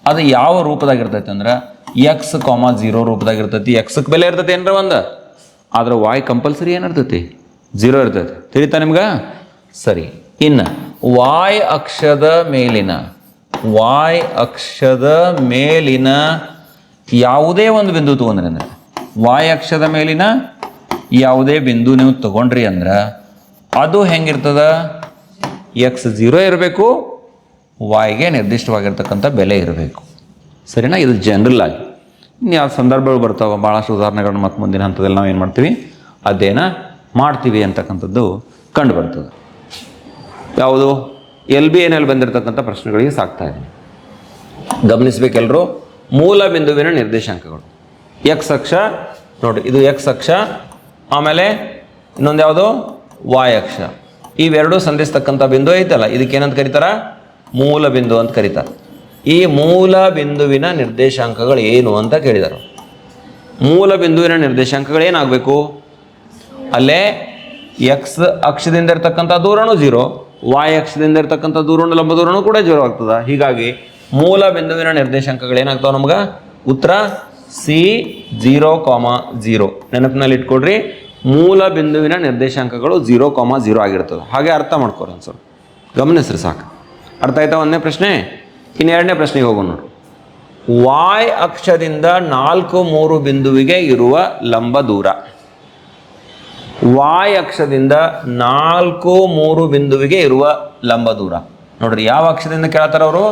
ಅದು ಯಾವ ರೂಪದಾಗಿರ್ತೈತೆ ಅಂದ್ರೆ ಎಕ್ಸ್ ಕಾಮ ಜೀರೋ ರೂಪದಾಗಿರ್ತೈತಿ. ಎಕ್ಸ್ಗೆ ಬೆಲೆ ಇರ್ತೈತಿ ಏನ್ರ ಒಂದು? ಆದ್ರೆ ವಾಯ್ ಕಂಪಲ್ಸರಿ ಏನಿರ್ತೈತಿ ಜೀರೋ ಇರ್ತೈತಿ. ತಿಳಿತಾ ನಿಮ್ಗೆ? ಸರಿ. ಇನ್ನು ವಾಯ್ ಅಕ್ಷದ ಮೇಲಿನ ವಾಯ್ ಅಕ್ಷದ ಮೇಲಿನ ಯಾವುದೇ ಒಂದು ಬಿಂದು ತಗೊಂಡ್ರಿ ಅಂದ್ರೆ ವಾಯ್ ಅಕ್ಷದ ಮೇಲಿನ ಯಾವುದೇ ಬಿಂದು ನೀವು ತಗೊಂಡ್ರಿ ಅಂದ್ರೆ ಅದು ಹೆಂಗಿರ್ತದ? ಎಕ್ಸ್ ಜೀರೋ ಇರಬೇಕು ವಾಯ್ಗೆ ನಿರ್ದಿಷ್ಟವಾಗಿರ್ತಕ್ಕಂಥ ಬೆಲೆ ಇರಬೇಕು. ಸರಿನಾ? ಇದು ಜನರಲ್ ಆಗಿ. ಇನ್ನು ಯಾವ ಸಂದರ್ಭಗಳು ಬರ್ತಾವೆ ಭಾಳಷ್ಟು ಉದಾಹರಣೆಗಳನ್ನ ಮತ್ತು ಮುಂದಿನ ಹಂತದಲ್ಲಿ ನಾವು ಏನು ಮಾಡ್ತೀವಿ? ಅದೇನ ಮಾಡ್ತೀವಿ ಅಂತಕ್ಕಂಥದ್ದು ಕಂಡು ಬರ್ತದೆ ಯಾವುದು ಎಲ್ ಬಿ ಎನಲ್ಲಿ ಬಂದಿರತಕ್ಕಂಥ ಪ್ರಶ್ನೆಗಳಿಗೆ ಸಾಕ್ತಾ ಇದೆ ಗಮನಿಸಬೇಕೆಲ್ಲರೂ ಮೂಲ ಬಿಂದುವಿನ ನಿರ್ದೇಶಾಂಕಗಳು. ಎಕ್ಸ್ ಅಕ್ಷ, ನೋಡಿ, ಇದು ಎಕ್ಸ್ ಅಕ್ಷ ಆಮೇಲೆ ಇನ್ನೊಂದು ಯಾವುದು? ಅಕ್ಷ ಇವೆರಡೂ ಸಂಧಿಸ್ತಕ್ಕಂಥ ಬಿಂದು ಐತಲ್ಲ ಇದಕ್ಕೇನಂತ ಕರೀತಾರ? ಮೂಲ ಬಿಂದು ಅಂತ ಕರೀತಾರೆ. ಈ ಮೂಲ ಬಿಂದುವಿನ ನಿರ್ದೇಶಾಂಕಗಳು ಏನು ಅಂತ ಕೇಳಿದರು. ಮೂಲ ಬಿಂದುವಿನ ನಿರ್ದೇಶಾಂಕಗಳು ಏನಾಗಬೇಕು? ಅಲ್ಲೇ ಎಕ್ಸ್ ಅಕ್ಷದಿಂದ ಇರ್ತಕ್ಕಂಥ ದೂರನೂ ಜೀರೋ ವಾಯ್ ಅಕ್ಷದಿಂದ ಇರ್ತಕ್ಕಂಥ ದೂರನೂ ಲಂಬ ದೂರನೂ ಕೂಡ ಜೀರೋ ಆಗ್ತದೆ. ಹೀಗಾಗಿ ಮೂಲ ಬಿಂದುವಿನ ನಿರ್ದೇಶಾಂಕಗಳು ಏನಾಗ್ತಾವೆ ನಮ್ಗೆ? ಉತ್ತರ ಸಿ ಜೀರೋ ಕಾಮ ಜೀರೋ. ನೆನಪಿನಲ್ಲಿ ಇಟ್ಕೊಡ್ರಿ ಮೂಲ ಬಿಂದುವಿನ ನಿರ್ದೇಶಾಂಕಗಳು ಜೀರೋ ಕಾಮ ಜೀರೋ ಆಗಿರ್ತದೆ ಹಾಗೆ ಅರ್ಥ ಮಾಡ್ಕೊರಿ ಒಂದು ಸ್ವಲ್ಪ ಗಮನಿಸ್ರಿ ಸಾಕು. ಅರ್ಥ ಆಯ್ತಾ ಒಂದನೇ ಪ್ರಶ್ನೆ? ಇನ್ನು ಎರಡನೇ ಪ್ರಶ್ನೆಗೆ ಹೋಗೋಣ ನೋಡಿ. ವಾಯ್ ಅಕ್ಷದಿಂದ ನಾಲ್ಕು ಮೂರು ಬಿಂದುವಿಗೆ ಇರುವ ಲಂಬ ದೂರ. ವಾಯ್ ಅಕ್ಷದಿಂದ ನಾಲ್ಕು ಮೂರು ಬಿಂದುವಿಗೆ ಇರುವ ಲಂಬ ದೂರ. ನೋಡ್ರಿ, ಯಾವ ಅಕ್ಷದಿಂದ ಕೇಳ್ತಾರ ಅವರು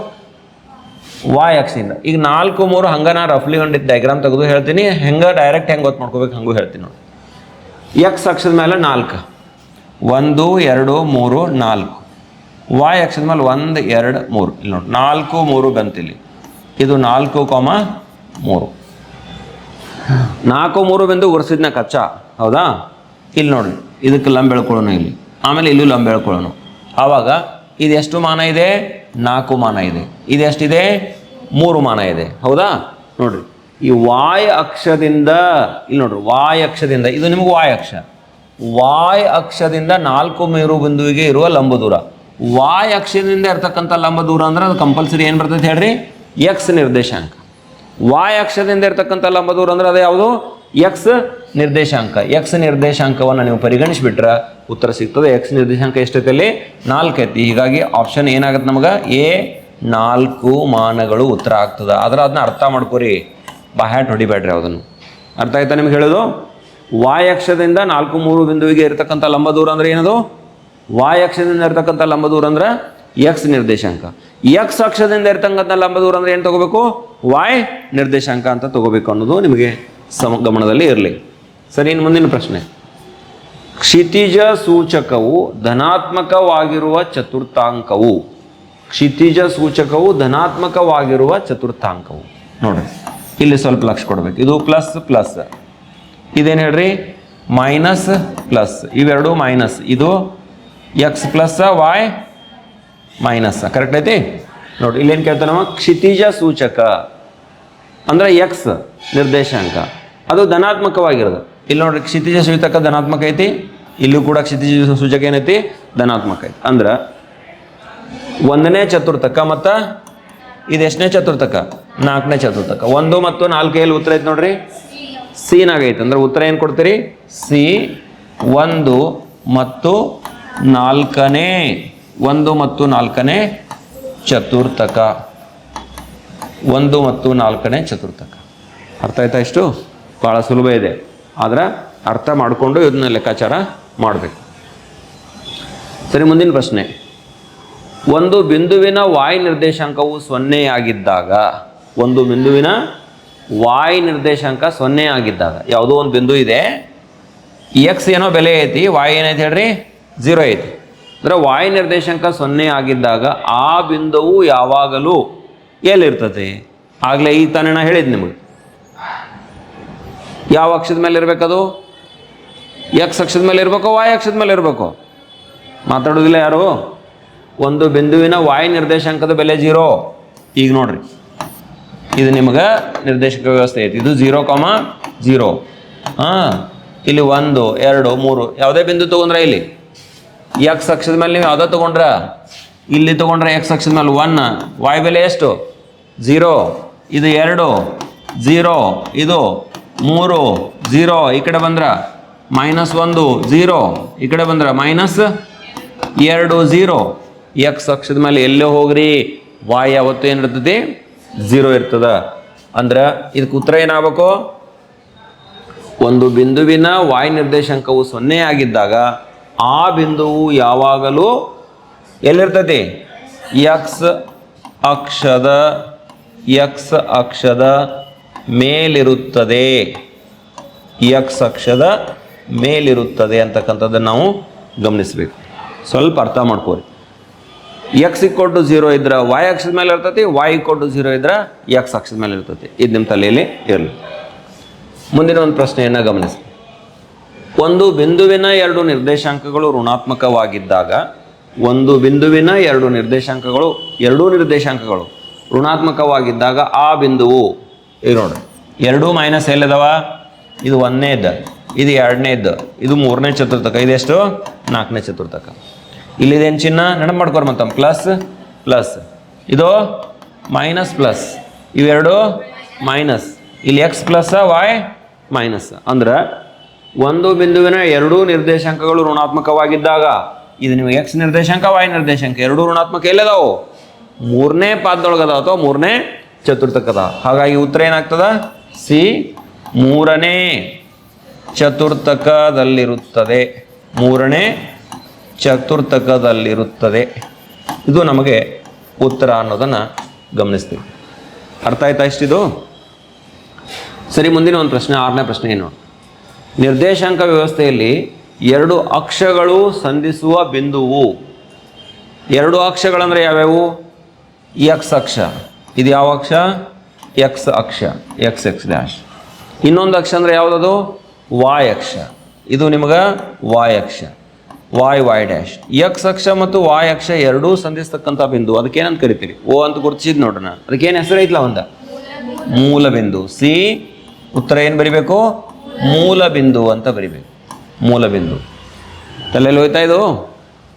ವಾಯ್ ಆಕ್ಸಿಂದ ಈಗ ನಾಲ್ಕು, ಮೂರು ಹಂಗೆ ನಾ ರಫ್ಲಿ ಒಂದು ಡೈಗ್ರಾಮ್ ತೆಗೆದು ಹೇಳ್ತೀನಿ. ಹೆಂಗೆ ಡೈರೆಕ್ಟ್ ಹೆಂಗೆ ಗೊತ್ತು ಮಾಡ್ಕೋಬೇಕು ಹಂಗೂ ಹೇಳ್ತೀನಿ ನೋಡಿ. ಎಕ್ಸ್ ಅಕ್ಷದ ಮೇಲೆ ನಾಲ್ಕು, ಒಂದು, ಎರಡು, ಮೂರು, ನಾಲ್ಕು. ವಾಯ್ ಅಕ್ಷದ ಮೇಲೆ ಒಂದು, ಎರಡು, ಮೂರು. ಇಲ್ಲಿ ನೋಡಿ, ನಾಲ್ಕು, ಮೂರು ಬಂತಿಲ್ಲಿ. ಇದು ನಾಲ್ಕು ಕಾಮ ಮೂರು. ನಾಲ್ಕು, ಮೂರು ಬಂದು ಉರ್ಸಿದ್ನ ಕಚ್ಚಾ. ಹೌದಾ? ಇಲ್ಲಿ ನೋಡಿ, ಇದಕ್ಕೆ ಲಂಬ ಎಳ್ಕೊಳ್ಳೋಣ ಇಲ್ಲಿ. ಆಮೇಲೆ ಇಲ್ಲೂ ಲಂಬ ಎಳ್ಕೊಳ್ಳೋಣ ಆವಾಗ, ಇದು ಎಷ್ಟು ಮಾನ ಇದೆ? ನಾಲ್ಕು ಮಾನ ಇದೆ. ಇದು ಎಷ್ಟಿದೆ? ಮೂರು ಮಾನ ಇದೆ. ಹೌದಾ? ನೋಡ್ರಿ. ಈ ವಾಯ ಅಕ್ಷದಿಂದ, ಇಲ್ಲಿ ನೋಡ್ರಿ, ವಾಯ ಅಕ್ಷದಿಂದ, ಇದು ನಿಮ್ಗೆ ವಾಯ ಅಕ್ಷ. ವಾಯ್ ಅಕ್ಷದಿಂದ ನಾಲ್ಕು ಮೇರು ಬಿಂದುವಿಗೆ ಇರುವ ಲಂಬ ದೂರ. ವಾಯ್ ಅಕ್ಷದಿಂದ ಇರ್ತಕ್ಕಂಥ ಲಂಬ ದೂರ ಅಂದ್ರೆ ಅದು ಕಂಪಲ್ಸರಿ ಏನು ಬರ್ತೈತೆ ಹೇಳ್ರಿ? ಎಕ್ಸ್ ನಿರ್ದೇಶಾಂಕ. ವಾಯ್ ಅಕ್ಷದಿಂದ ಇರ್ತಕ್ಕಂಥ ಲಂಬ ದೂರ ಅಂದ್ರೆ ಅದು ಯಾವುದು? ಎಕ್ಸ್ ನಿರ್ದೇಶಾಂಕ. ಎಕ್ಸ್ ನಿರ್ದೇಶಾಂಕವನ್ನು ನೀವು ಪರಿಗಣಿಸಿಬಿಟ್ರೆ ಉತ್ತರ ಸಿಗ್ತದೆ. ಎಕ್ಸ್ ನಿರ್ದೇಶಾಂಕ ಎಷ್ಟೈತೆ ಅಲ್ಲಿ ನಾಲ್ಕು ಐತಿ ಹೀಗಾಗಿ ಆಪ್ಷನ್ ಏನಾಗುತ್ತೆ ನಮಗೆ? ಎ ನಾಲ್ಕು ಮಾನಗಳು ಉತ್ತರ ಆಗ್ತದೆ. ಆದ್ರೆ ಅದನ್ನ ಅರ್ಥ ಮಾಡ್ಕೋರಿ. ಬಾಹ್ಯಾಟ್ ಹೊಡಿಬೇಡ್ರಿ ಅದನ್ನು ಅರ್ಥ ಆಯ್ತಾ ನಿಮ್ಗೆ ಹೇಳೋದು? ವಾಯ್ ಅಕ್ಷದಿಂದ ನಾಲ್ಕು ಮೂರು ಬಿಂದುವಿಗೆ ಇರತಕ್ಕಂಥ ಲಂಬ ದೂರ ಅಂದ್ರೆ ಏನದು? ವಾಯ್ ಅಕ್ಷದಿಂದ ಇರ್ತಕ್ಕಂಥ ಲಂಬ ದೂರ ಅಂದ್ರೆ ಎಕ್ಸ್ ನಿರ್ದೇಶಾಂಕ. ಎಕ್ಸ್ ಅಕ್ಷದಿಂದ ಇರತಕ್ಕಂಥ ಲಂಬ ದೂರ ಅಂದ್ರೆ ಏನು ತಗೋಬೇಕು? ವಾಯ್ ನಿರ್ದೇಶಾಂಕ ಅಂತ ತಗೋಬೇಕು ಅನ್ನೋದು ನಿಮಗೆ ಸಮ ಗಮನದಲ್ಲಿ ಇರಲಿ. ಸರಿ, ಇನ್ನು ಮುಂದಿನ ಪ್ರಶ್ನೆ. ಕ್ಷಿತಿಜ ಸೂಚಕವು ಧನಾತ್ಮಕವಾಗಿರುವ ಚತುರ್ಥಾಂಕವು. ಕ್ಷಿತಿಜ ಸೂಚಕವು ಧನಾತ್ಮಕವಾಗಿರುವ ಚತುರ್ಥಾಂಕವು. ನೋಡ್ರಿ, ಇಲ್ಲಿ ಸ್ವಲ್ಪ ಲಕ್ಷ ಕೊಡಬೇಕು. ಇದು ಪ್ಲಸ್ ಪ್ಲಸ್. ಇದೇನು ಹೇಳ್ರಿ? Minus, plus. ಇವೆರಡು ಮೈನಸ್. ಇದು X plus Y minus. Correct ಐತಿ? ನೋಡಿ ಇಲ್ಲೇನು ಕೇಳ್ತಾರೆ ನಾವು ಕ್ಷಿತಿಜ ಸೂಚಕ. ಅಂದ್ರೆ ಎಕ್ಸ್ ನಿರ್ದೇಶಾಂಕ. ಅದು ಧನಾತ್ಮಕವಾಗಿರೋದು. ಇಲ್ಲಿ ನೋಡ್ರಿ, ಕ್ಷಿತಿಜ ಸೂಚಕ ಧನಾತ್ಮಕ ಐತಿ, ಇಲ್ಲೂ ಕೂಡ ಕ್ಷಿತಿಜ ಸೂಚಕ ಏನೈತಿ? ಧನಾತ್ಮಕ ಐತಿ. ಅಂದ್ರೆ, ಒಂದನೇ ಚತುರ್ಥಕ ಮತ್ತು ಇದು ಎಷ್ಟನೇ ಚತುರ್ಥಕ? ನಾಲ್ಕನೇ ಚತುರ್ಥಕ. ಒಂದು ಮತ್ತು ನಾಲ್ಕು ಎಲ್ಲಿ ಉತ್ತರ ಐತಿ ನೋಡ್ರಿ? ಸಿನಾಗೈತೆ ಅಂದ್ರೆ ಉತ್ತರ ಏನು ಕೊಡ್ತೀರಿ? ಸಿ, ಒಂದು ಮತ್ತು ನಾಲ್ಕನೇ, ಒಂದು ಮತ್ತು ನಾಲ್ಕನೇ ಚತುರ್ಥಕ. ಒಂದು ಮತ್ತು ನಾಲ್ಕನೇ ಚತುರ್ಥಕ. ಅರ್ಥ ಆಯ್ತಾ ಇಷ್ಟು? ಭಾಳ ಸುಲಭ ಇದೆ. ಆದರೆ ಅರ್ಥ ಮಾಡಿಕೊಂಡು ಇದನ್ನ ಲೆಕ್ಕಾಚಾರ ಮಾಡಬೇಕು. ಸರಿ, ಮುಂದಿನ ಪ್ರಶ್ನೆ. ಒಂದು ಬಿಂದುವಿನ ವಾಯು ನಿರ್ದೇಶಾಂಕವು ಸೊನ್ನೆಯಾಗಿದ್ದಾಗ ಒಂದು ಬಿಂದುವಿನ ವಾಯ್ ನಿರ್ದೇಶಾಂಕ ಸೊನ್ನೆ ಆಗಿದ್ದಾಗ, ಯಾವುದೋ ಒಂದು ಬಿಂದು ಇದೆ. ಎಕ್ಸ್ ಏನೋ ಬೆಲೆ ಐತಿ ವಾಯ್ ಏನೈತಿ ಹೇಳ್ರಿ? ಜೀರೋ ಐತಿ. ಅಂದ್ರೆ ವಾಯ್ ನಿರ್ದೇಶಾಂಕ ಸೊನ್ನೆ ಆಗಿದ್ದಾಗ, ಆ ಬಿಂದುವು ಯಾವಾಗಲೂ ಎಲ್ಲಿರ್ತದೆ? ಆಗಲೇ ಈ ತಾನೇ ನಾ ಹೇಳಿದ್ ನಿಮಗೆ. ಯಾವ ಅಕ್ಷದ ಮೇಲೆ ಇರಬೇಕದು? ಎಕ್ಸ್ ಅಕ್ಷದ ಮೇಲೆ ಇರಬೇಕು ವಾಯ್ ಅಕ್ಷದ ಮೇಲೆ ಇರಬೇಕು? ಮಾತಾಡೋದಿಲ್ಲ ಯಾರು? ಒಂದು ಬಿಂದುವಿನ ವಾಯ್ ನಿರ್ದೇಶಾಂಕದ ಬೆಲೆ ಜೀರೋ. ಈಗ ನೋಡ್ರಿ. ಇದು ನಿಮಗೆ ನಿರ್ದೇಶಕ ವ್ಯವಸ್ಥೆ ಐತಿ. ಇದು ಜೀರೋ ಕಾಮ ಜೀರೋ. ಹಾಂ, ಇಲ್ಲಿ ಒಂದು, ಎರಡು, ಮೂರು, ಯಾವುದೇ ಬಿಂದು ತೊಗೊಂಡ್ರೆ ಇಲ್ಲಿ. ಎಕ್ಸ್ ಅಕ್ಷದ ಮೇಲೆ ನೀವು ಯಾವುದೋ ತೊಗೊಂಡ್ರ? ಇಲ್ಲಿ ತೊಗೊಂಡ್ರೆ ಎಕ್ಸ್ ಅಕ್ಷದ ಮೇಲೆ ಒನ್ ವಾಯ್ ಬೆಲೆ ಎಷ್ಟು? ಜೀರೋ. ಇದು ಎರಡು. ಜೀರೋ. ಇದು ಮೂರು ಝೀರೋ ಈ ಕಡೆ ಬಂದ್ರ ಮೈನಸ್ ಒಂದು ಝೀರೋ ಈ ಕಡೆ ಬಂದ್ರ ಮೈನಸ್ ಎರಡು ಝೀರೋ ಎಕ್ಸ್ ಅಕ್ಷದ ಮೇಲೆ ಎಲ್ಲೇ ಹೋಗ್ರಿ. ವಾಯ್ ಯಾವತ್ತು ಏನಿರ್ತದೆ ಝೀರೋ ಇರ್ತದ. ಅಂದ್ರೆ ಇದಕ್ಕೆ ಉತ್ತರ ಏನಾಗಬೇಕು? ಒಂದು ಬಿಂದುವಿನ ವಾಯ್ ನಿರ್ದೇಶಾಂಕವು ಸೊನ್ನೆ ಆಗಿದ್ದಾಗ ಆ ಬಿಂದುವು ಯಾವಾಗಲೂ ಎಲ್ಲಿರ್ತದೆ? ಎಕ್ಸ್ ಅಕ್ಷದ ಎಕ್ಸ್ ಅಕ್ಷದ ಮೇಲಿರುತ್ತದೆ. ಎಕ್ಸ್ ಅಕ್ಷದ ಮೇಲಿರುತ್ತದೆ ಅಂತಕ್ಕಂಥದ್ದನ್ನು ನಾವು ಗಮನಿಸಬೇಕು. ಸ್ವಲ್ಪ ಅರ್ಥ ಮಾಡ್ಕೋರಿ. ಎಕ್ಸ್ ಇಕ್ವಲ್ ಟು ಝೀರೋ ಇದ್ರೆ ವಾಯ್ ಅಕ್ಷದ ಮೇಲೆ ಇರ್ತೈತಿ ವಾಯ್ ಇಕ್ವಲ್ ಟು ಝೀರೋ ಇದ್ರೆ ಎಕ್ಸ್ ಅಕ್ಷದ ಮೇಲೆ ಇರ್ತೈತಿ. ಇದು ನಿಮ್ಮ ತಲೆಯಲ್ಲಿ ಇರಲಿ. ಮುಂದಿನ ಒಂದು ಪ್ರಶ್ನೆಯನ್ನು ಗಮನಿಸಿ. ಒಂದು ಬಿಂದುವಿನ ಎರಡು ನಿರ್ದೇಶಾಂಕಗಳು ಋಣಾತ್ಮಕವಾಗಿದ್ದಾಗ, ಒಂದು ಬಿಂದುವಿನ ಎರಡು ನಿರ್ದೇಶಾಂಕಗಳು, ಎರಡೂ ನಿರ್ದೇಶಾಂಕಗಳು ಋಣಾತ್ಮಕವಾಗಿದ್ದಾಗ ಆ ಬಿಂದುವು ಈಗ ನೋಡ್ರಿ ಎರಡೂ ಮೈನಸ್ ಎಲ್ಲಿದಾವ ಇದು ಒಂದನೇದ್ದು ಇದು ಎರಡನೇದ್ದು ಇದು ಮೂರನೇ ಚತುರ್ಥಕ. ಇದೆಷ್ಟು ನಾಲ್ಕನೇ ಚತುರ್ಥಕ. ಇಲ್ಲಿದೇನು ಚಿನ್ನ? ನೆನಪು ಮಾಡ್ಕೊರ್ ಮತ್ತಮ್ಮ. ಪ್ಲಸ್ ಪ್ಲಸ್ ಇದು ಮೈನಸ್ ಪ್ಲಸ್ ಇವೆರಡು ಮೈನಸ್ ಇಲ್ಲಿ ಎಕ್ಸ್ ಪ್ಲಸ್ ವಾಯ್ ಮೈನಸ್ ಅಂದ್ರೆ ಒಂದು ಬಿಂದುವಿನ ಎರಡೂ ನಿರ್ದೇಶಾಂಕಗಳು ಋಣಾತ್ಮಕವಾಗಿದ್ದಾಗ, ಇದು ನೀವು ಎಕ್ಸ್ ನಿರ್ದೇಶಾಂಕ ವಾಯ್ ನಿರ್ದೇಶಾಂಕ. ಎರಡೂ ಋಣಾತ್ಮಕ ಎಲ್ಲದಾವು? ಮೂರನೇ ಪಾದದೊಳಗದ ಅಥವಾ ಮೂರನೇ ಚತುರ್ಥಕ ಅದಾವ ಹಾಗಾಗಿ ಉತ್ತರ ಏನಾಗ್ತದ? ಸಿ ಮೂರನೇ ಚತುರ್ಥಕದಲ್ಲಿರುತ್ತದೆ ಮೂರನೇ ಚತುರ್ಥಕದಲ್ಲಿರುತ್ತದೆ ಇದು ನಮಗೆ ಉತ್ತರ ಅನ್ನೋದನ್ನು ಗಮನಿಸ್ತೀವಿ. ಅರ್ಥ ಆಯ್ತಾ ಇಷ್ಟಿದು? ಸರಿ, ಮುಂದಿನ ಒಂದು ಪ್ರಶ್ನೆ, ಆರನೇ ಪ್ರಶ್ನೆ ಏನು? ನಿರ್ದೇಶಾಂಕ ವ್ಯವಸ್ಥೆಯಲ್ಲಿ ಎರಡು ಅಕ್ಷಗಳು ಸಂಧಿಸುವ ಬಿಂದುವು. ಎರಡು ಅಕ್ಷಗಳಂದರೆ ಯಾವ್ಯಾವು? ಎಕ್ಸ್ ಅಕ್ಷ. ಇದು ಯಾವ ಅಕ್ಷ? ಎಕ್ಸ್ ಅಕ್ಷ ಎಕ್ಸ್ ಎಕ್ಸ್ ಡ್ಯಾಶ್ ಇನ್ನೊಂದು ಅಕ್ಷ ಅಂದರೆ ಯಾವುದದು? ವಾಯ್ ಅಕ್ಷ. ಇದು ನಿಮಗೆ ವಾಯ್ ಅಕ್ಷ. ವಾಯ್ ವಾಯ್ ಡ್ಯಾಶ್ ಎಕ್ಸ್ ಅಕ್ಷ ಮತ್ತು ವಾಯ್ ಅಕ್ಷ ಎರಡೂ ಸಂಧಿಸ್ತಕ್ಕಂಥ ಬಿಂದು. ಅದಕ್ಕೇನಂತ ಕರಿತೀರಿ? ಓ ಅಂತ ಗುರುತಿಸಿದ್ ನೋಡೋಣ. ಅದಕ್ಕೇನು ಹೆಸರು ಐತ್ಲ ಒಂದ ಮೂಲ ಬಿಂದು ಸಿ ಉತ್ತರ ಏನು ಬರಿಬೇಕು? ಮೂಲ ಬಿಂದು ಅಂತ ಬರಿಬೇಕು. ಮೂಲ ಬಿಂದು ತಲೆಯಲ್ಲಿ ಹೋಯ್ತಾ ಇದು?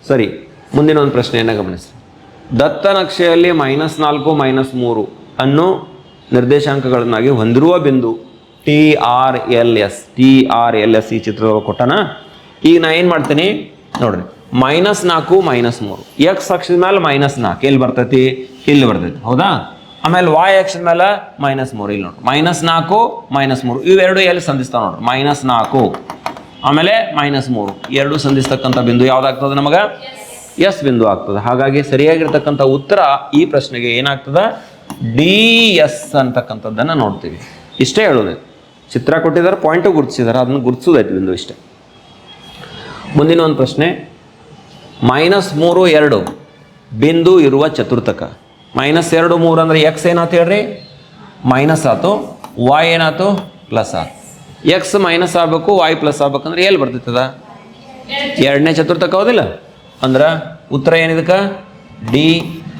ಸರಿ, ಮುಂದಿನ ಒಂದು ಪ್ರಶ್ನೆಯನ್ನು ಗಮನಿಸಿ ದತ್ತ ನಕ್ಷೆಯಲ್ಲಿ ಮೈನಸ್ ನಾಲ್ಕು, ಮೈನಸ್ ಮೂರು ಅನ್ನು ನಿರ್ದೇಶಾಂಕಗಳನ್ನಾಗಿ ಹೊಂದಿರುವ ಬಿಂದು T R L S, T R L S ಈ ಚಿತ್ರದೊಳಗೆ ಕೊಟ್ಟನ? ಈಗ ನಾ ಏನು ಮಾಡ್ತೀನಿ? ನೋಡ್ರಿ, ಮೈನಸ್ ನಾಲ್ಕು, ಮೈನಸ್ ಮೂರು. ಎಕ್ಸ್ ಅಕ್ಷದ ಮೇಲೆ ಮೈನಸ್ ನಾಲ್ಕು. ಎಲ್ಲಿ ಬರ್ತೈತಿ? ಇಲ್ಲಿ ಬರ್ತೈತಿ. ಹೌದಾ? ಆಮೇಲೆ ವಾಯ್ ಅಕ್ಷದ ಮೇಲೆ ಮೈನಸ್ ಮೂರು. ಇಲ್ಲಿ ನೋಡ್ರಿ, ಮೈನಸ್ ನಾಲ್ಕು, ಮೈನಸ್ ಮೂರು. ಇವೆರಡು ಎಲ್ಲಿ ಸಂಧಿಸ್ತಾವ ನೋಡ್ರಿ? ಮೈನಸ್ ನಾಲ್ಕು. ಆಮೇಲೆ ಮೈನಸ್ ಮೂರು. ಎರಡು ಸಂಧಿಸ್ತಕ್ಕಂಥ ಬಿಂದು ಯಾವ್ದಾಗ್ತದೆ ನಮಗೆ? ಎಸ್ ಬಿಂದು ಆಗ್ತದೆ. ಹಾಗಾಗಿ ಸರಿಯಾಗಿರ್ತಕ್ಕಂಥ ಉತ್ತರ ಈ ಪ್ರಶ್ನೆಗೆ ಏನಾಗ್ತದೆ? ಡಿ ಎಸ್ ಅಂತಕ್ಕಂಥದ್ದನ್ನು ನೋಡ್ತೀವಿ. ಇಷ್ಟೇ ಹೇಳೋದು. ಚಿತ್ರ ಕೊಟ್ಟಿದ್ದಾರೆ ಪಾಯಿಂಟು ಗುರುತಿಸಿದ್ದಾರೆ. ಅದನ್ನು ಗುರುತಿಸೋದೈತೆ ಬಿಂದು ಇಷ್ಟೇ. ಮುಂದಿನ ಒಂದು ಪ್ರಶ್ನೆ. ಮೈನಸ್ ಮೂರು ಎರಡು ಬಿಂದು ಇರುವ ಚತುರ್ಥಕ. ಮೈನಸ್ ಎರಡು ಮೂರು ಅಂದರೆ ಎಕ್ಸ್ ಏನಾಯ್ತು ಹೇಳ್ರಿ? ಮೈನಸ್ ಆಯ್ತು. ವಾಯ್ ಏನಾಯ್ತು? ಪ್ಲಸ್ ಆಯ್ತು. ಎಕ್ಸ್ ಮೈನಸ್ ಆಗಬೇಕು ವಾಯ್ ಪ್ಲಸ್ ಆಗ್ಬೇಕಂದ್ರೆ ಎಲ್ಲಿ ಬರ್ತೈತದ ಎರಡನೇ ಚತುರ್ಥಕ ಹೌದಿಲ್ಲ? ಅಂದ್ರೆ ಉತ್ತರ ಏನಿದಕ್ಕೆ? ಡಿ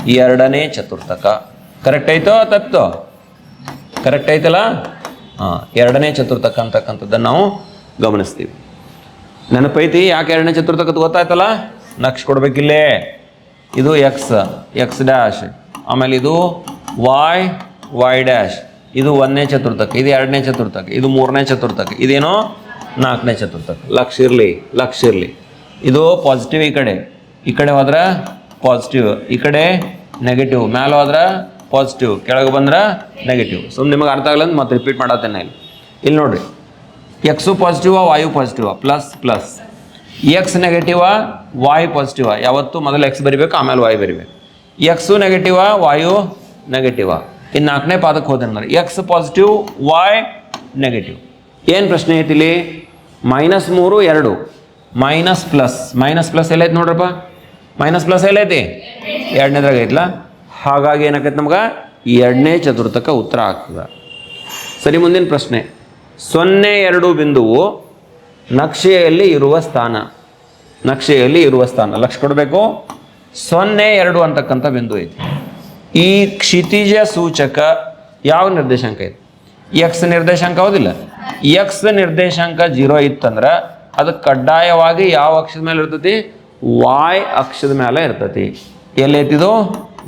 ಎರಡನೇ ಚತುರ್ಥಕ. ಕರೆಕ್ಟ್ ಐತೋ ತಪ್ಪೋ? ಕರೆಕ್ಟ್ ಐತಲ್ಲ? ಹಾಂ, ಎರಡನೇ ಚತುರ್ಥಕ ಅಂತಕ್ಕಂಥದ್ದನ್ನು ನಾವು ಗಮನಿಸ್ತೀವಿ. ನೆನಪೈತಿ ಯಾಕೆ ಎರಡನೇ ಚತುರ್ಥಕದ ಗೊತ್ತಾಯ್ತಲ್ಲ? ನಕ್ಷ ಕೊಡ್ಬೇಕಿಲ್ಲೇ. ಇದು ಎಕ್ಸ್ ಎಕ್ಸ್ ಡ್ಯಾಶ್ ಆಮೇಲೆ ಇದು ವಾಯ್ ವಾಯ್ ಡ್ಯಾಶ್ ಇದು ಒಂದನೇ ಚತುರ್ಥಕ, ಇದು ಎರಡನೇ ಚತುರ್ಥಕ, ಇದು ಮೂರನೇ ಚತುರ್ಥಕ, ಇದೇನೋ ನಾಲ್ಕನೇ ಚತುರ್ಥಕ. ಲಕ್ಷ ಇರಲಿ ಲಕ್ಷ ಇರಲಿ. ಇದು ಪಾಸಿಟಿವ್ ಈ ಕಡೆ. ಈ ಕಡೆ ಹೋದ್ರೆ ಪಾಸಿಟಿವ್ ಈ ಕಡೆ ನೆಗೆಟಿವ್ ಮ್ಯಾಲೆ ಹೋದ್ರೆ ಪಾಸಿಟಿವ್ ಕೆಳಗೆ ಬಂದ್ರೆ ನೆಗೆಟಿವ್ ಸೊ ನಿಮಗೆ ಅರ್ಥ ಆಗಲ್ಲ ಮತ್ತೆ ರಿಪೀಟ್ ಮಾಡತ್ತೇನೆ ಇಲ್ಲಿ. ಇಲ್ಲಿ ನೋಡ್ರಿ. X positive Y positive plus plus X negative Y positive ಯಾವತ್ತು ಮೊದಲು ಎಕ್ಸ್ ಬರಿಬೇಕು, ಆಮೇಲೆ ವಾಯು ಬರಿಬೇಕು. ಎಕ್ಸು ನೆಗೆಟಿವ ವಾಯು ನೆಗೆಟಿವ ಇನ್ನು ನಾಲ್ಕನೇ ಪಾದಕ್ಕೆ ಹೋದೆ ಅಂದ್ರೆ ಎಕ್ಸ್ ಪಾಸಿಟಿವ್ ವಾಯ್ ನೆಗೆಟಿವ್ ಏನು ಪ್ರಶ್ನೆ ಐತಿ ಇಲ್ಲಿ? ಮೈನಸ್ ಮೂರು, ಎರಡು. Minus plus. ಮೈನಸ್ ಪ್ಲಸ್ ಎಲ್ಲೈತಿ ನೋಡ್ರಪ್ಪ. ಮೈನಸ್ ಪ್ಲಸ್ ಎಲ್ಲೈತಿ? ಎರಡನೇದ್ರಾಗ ಐತ್ಲ? ಹಾಗಾಗಿ ಏನಾಕೈತೆ ನಮ್ಗೆ? ಎರಡನೇ ಚತುರ್ಥಕ ಉತ್ತರ ಆಗ್ತದೆ. ಸರಿ, ಮುಂದಿನ ಪ್ರಶ್ನೆ. ಸೊನ್ನೆ ಎರಡು ಬಿಂದುವು ನಕ್ಷೆಯಲ್ಲಿ ಇರುವ ಸ್ಥಾನ. ನಕ್ಷೆಯಲ್ಲಿ ಇರುವ ಸ್ಥಾನ. ಲಕ್ಷ ಕೊಡಬೇಕು. ಸೊನ್ನೆ ಎರಡು ಅಂತಕ್ಕಂಥ ಬಿಂದು ಐತಿ. ಈ ಕ್ಷಿತಿಜ ಸೂಚಕ ಯಾವ ನಿರ್ದೇಶಾಂಕ ಐತಿ? ಎಕ್ಸ್ ನಿರ್ದೇಶಾಂಕ ಹೌದಿಲ್ಲ? ಎಕ್ಸ್ ನಿರ್ದೇಶಾಂಕ ಜೀರೋ ಇತ್ತಂದ್ರೆ ಅದು ಕಡ್ಡಾಯವಾಗಿ ಯಾವ ಅಕ್ಷದ ಮೇಲೆ ಇರ್ತತಿ? ವಾಯ್ ಅಕ್ಷದ ಮೇಲೆ ಇರ್ತೈತಿ. ಎಲ್ಲೈತಿದು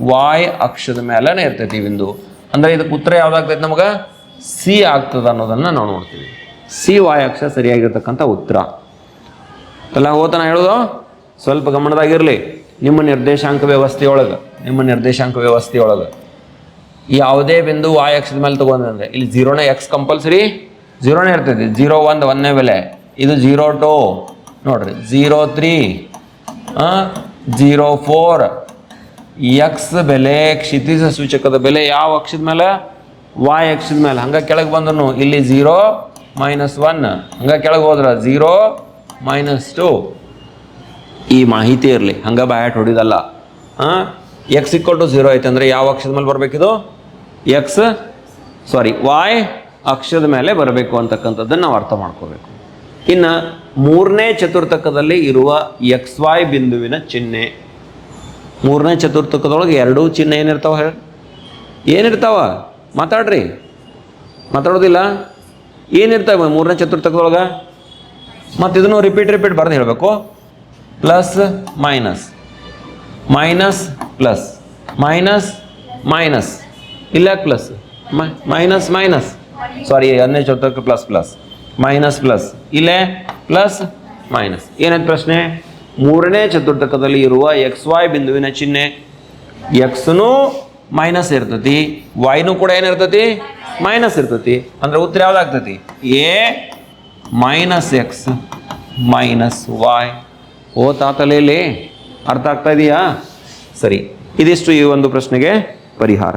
ವಾಯ್ ಅಕ್ಷದ ಮೇಲೆನೇ ಇರ್ತೈತಿ ಬಿಂದು. ಅಂದ್ರೆ ಇದಕ್ಕೆ ಉತ್ತರ ಯಾವ್ದಾಗ್ತೈತಿ ನಮಗೆ? ಸಿ ಆಗ್ತದ ಅನ್ನೋದನ್ನ ನಾವು ನೋಡ್ತೀವಿ. ಸಿ ವಾಯ್ ಅಕ್ಷ ಸರಿಯಾಗಿರ್ತಕ್ಕಂಥ ಉತ್ತರ. ಎಲ್ಲ ಹೋತನ ಹೇಳೋದು? ಸ್ವಲ್ಪ ಗಮನದಾಗಿರಲಿ. ನಿಮ್ಮ ನಿರ್ದೇಶಾಂಕ ವ್ಯವಸ್ಥೆಯೊಳಗೆ, ನಿಮ್ಮ ನಿರ್ದೇಶಾಂಕ ವ್ಯವಸ್ಥೆಯೊಳಗೆ ಯಾವುದೇ ಬಿಂದು ವಾಯ್ ಅಕ್ಷದ ಮೇಲೆ ತಗೊಂಡ್ರೆ ಇಲ್ಲಿ ಜೀರೋನೇ ಎಕ್ಸ್ ಕಂಪಲ್ಸರಿ ಜೀರೋನೇ ಇರ್ತೈತಿ. ಜೀರೋ ಒಂದು ಒಂದನೇ ಬೆಲೆ. ಇದು ಜೀರೋ ಟು ನೋಡ್ರಿ zero three zero four X ಬೆಲೆ ಕ್ಷಿತಿಜ ಸೂಚಕದ ಬೆಲೆ ಯಾವ ಅಕ್ಷದ ಮೇಲೆ? ವಾಯ್ ಅಕ್ಷದ ಮೇಲೆ. ಹಂಗೆ ಕೆಳಗೆ ಬಂದನು ಇಲ್ಲಿ ಜೀರೋ ಮೈನಸ್ ಒನ್ ಹಂಗೆ ಕೆಳಗೆ ಹೋದ್ರ ಜೀರೋ ಮೈನಸ್ ಟು ಈ ಮಾಹಿತಿ ಇರಲಿ, ಹಂಗೆ ಬಾಯಾಟ್ ಹೊಡಿದಲ್ಲ. ಹಾಂ ಎಕ್ಸ್ ಇಕ್ವಲ್ ಟು ಜೀರೋ ಐತೆ ಅಂದರೆ ಯಾವ ಅಕ್ಷದ ಮೇಲೆ ಬರಬೇಕಿದು? ಎಕ್ಸ್ ಸಾರಿ ವಾಯ್ ಅಕ್ಷದ ಮೇಲೆ ಬರಬೇಕು ಅಂತಕ್ಕಂಥದ್ದನ್ನು ನಾವು ಅರ್ಥ ಮಾಡ್ಕೋಬೇಕು. ಇನ್ನು ಮೂರನೇ ಚತುರ್ಥಕದಲ್ಲಿ ಇರುವ ಎಕ್ಸ್ ವಾಯ್ ಬಿಂದುವಿನ ಚಿಹ್ನೆ. ಮೂರನೇ ಚತುರ್ಥಕದೊಳಗೆ ಎರಡೂ ಚಿಹ್ನೆ ಏನಿರ್ತಾವ ಹೇಳಿ? ಏನಿರ್ತಾವ? ಮಾತಾಡ್ರಿ. ಮಾತಾಡೋದಿಲ್ಲ? ಏನಿರ್ತಾವೆ ಮೂರನೇ ಚತುರ್ಥಕದೊಳಗೆ? ಮತ್ತು ಇದನ್ನು ರಿಪೀಟ್ ರಿಪೀಟ್ ಬರ್ದು ಹೇಳಬೇಕು. Plus minus minus plus minus minus ಇಲ್ಲ ಪ್ಲಸ್ ಮೈನಸ್ ಮೈನಸ್ ಸಾರಿ ಅನ್ನೇ ಚತುರ್ಥಕ ಪ್ಲಸ್ ಪ್ಲಸ್ ಮೈನಸ್ ಪ್ಲಸ್. ಇಲ್ಲೇ ಪ್ಲಸ್ ಮೈನಸ್. ಏನಾಯ್ತು ಪ್ರಶ್ನೆ? ಮೂರನೇ ಚತುರ್ಥಕದಲ್ಲಿ ಇರುವ ಎಕ್ಸ್ ವೈ ಬಿಂದುವಿನ ಚಿಹ್ನೆ ಎಕ್ಸ್ನು ಮೈನಸ್ ಇರ್ತತಿ, ವೈನೂ ಕೂಡ ಏನಿರ್ತತಿ ಮೈನಸ್ ಇರ್ತತಿ. ಅಂದ್ರೆ ಉತ್ತರ ಯಾವ್ದಾಗ್ತತಿ? A minus X minus Y ಓ ತಾತಲೇಲಿ ಅರ್ಥ ಆಗ್ತಾ ಇದೆಯಾ? ಸರಿ, ಇದಿಷ್ಟು ಈ ಒಂದು ಪ್ರಶ್ನೆಗೆ ಪರಿಹಾರ.